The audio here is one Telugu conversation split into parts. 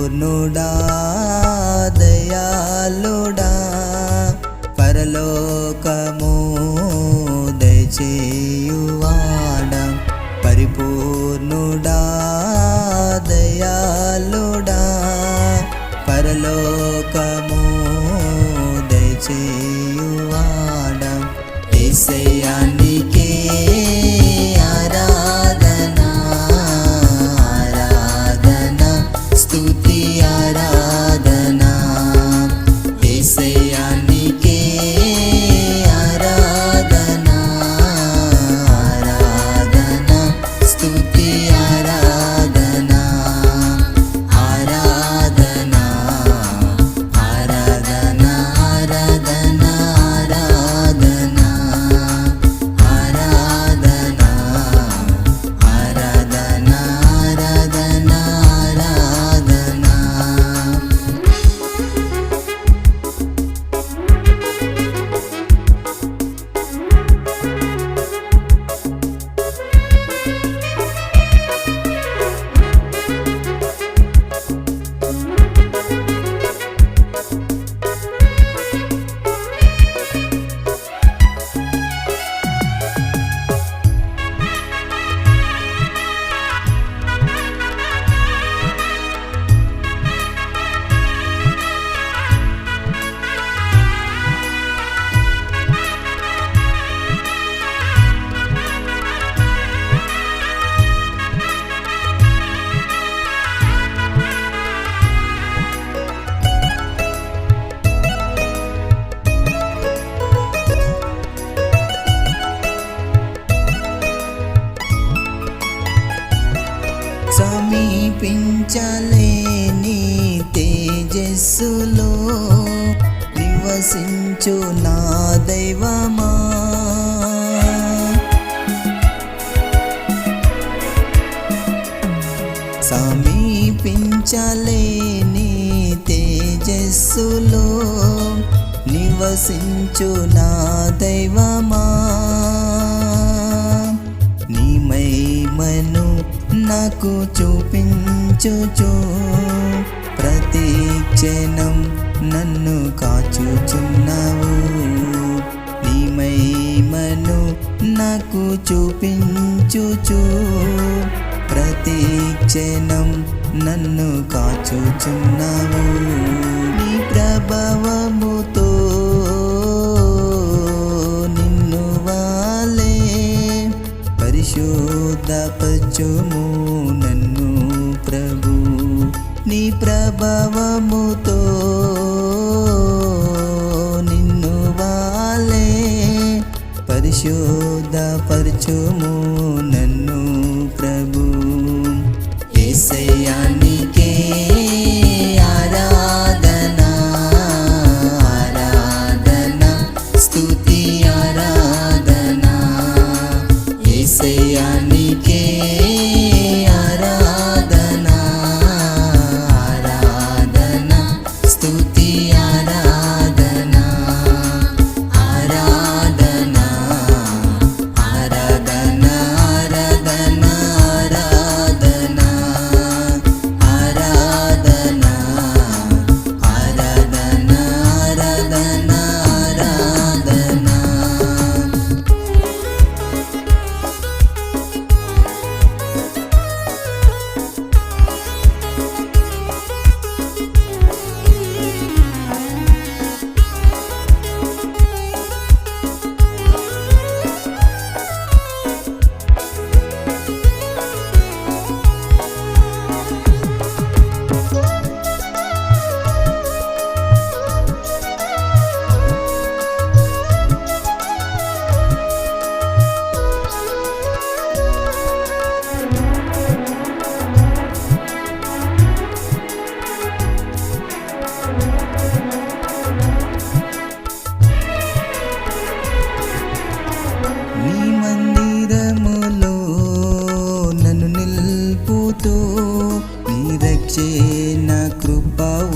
పూర్ణుడా దయాలుడా పరలోకము దయచేయువాడ. పరిపూర్ణుడా దయాలుడా పరలోకము దయచేయువాడ. దేశయానికే సమీపించలేని తేజస్సులో నివసించు నా దైవమా? సమీపించలేని తేజస్సులో నివసించు నా దైవమా? నాకు చూపించుచు. ప్రతి క్షణం నన్ను కాచుచున్నావు. నీ మహిమను నాకు చూపించుచు. ప్రతి క్షణం నన్ను కాచుచున్నావు. పరిశుద్ధపరచుము నన్ను.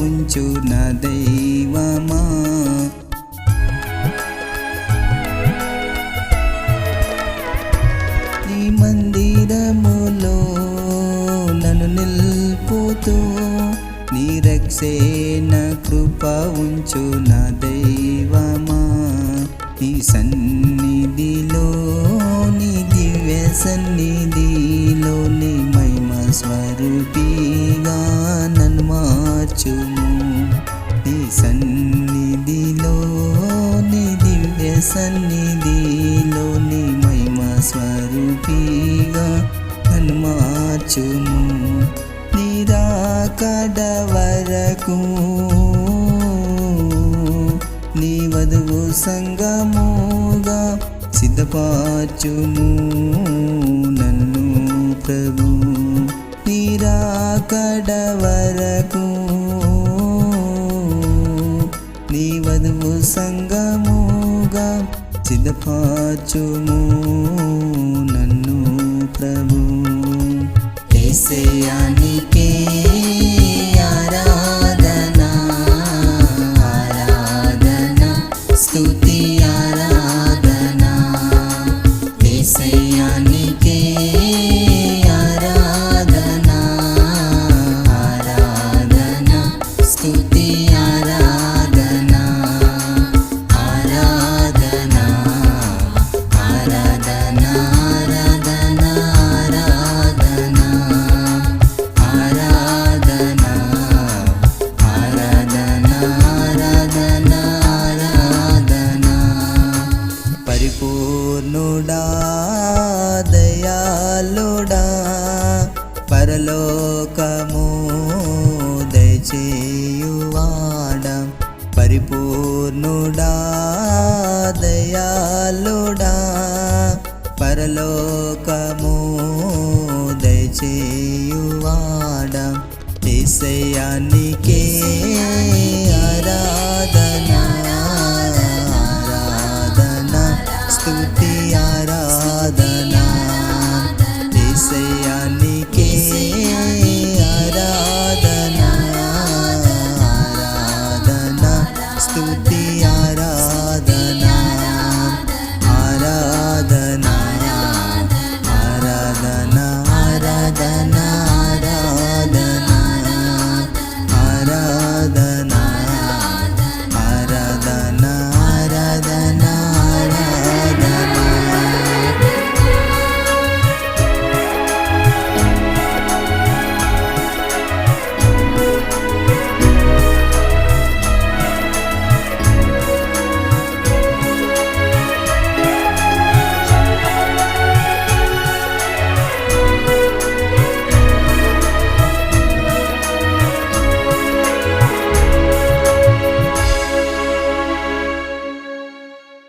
ఉంచు నా దైవమా? నీ మందిరములో నన్ను నిల్పుతూ ఏసేన కృప ఉంచు నా దైవమా? నీ సన్నిధిలో నీ దివ్య సన్నిధిలో నీ మహిమ స్వ సన్నిధిలోని మహిమ స్వరూపిగా నన్ను మార్చుము. నిరాకడ వరకు నీ వధువు సంగముగా సిద్ధపార్చుము. నన్ను ప్రభు నిరాకడ వరకు నీ వధువు సంగము సంగముగా సిద్ధపాచుము నన్ను ప్రభు. ఏసయానికే ఆరాధన ఆరాధన స్తుతి ఆరాధన. ఏసయానికే పరలోకము దయచేయువాడా పరిపూర్ణుడా దయాళుడా. పరలోకము దయచేయువాడా ఏసయానికే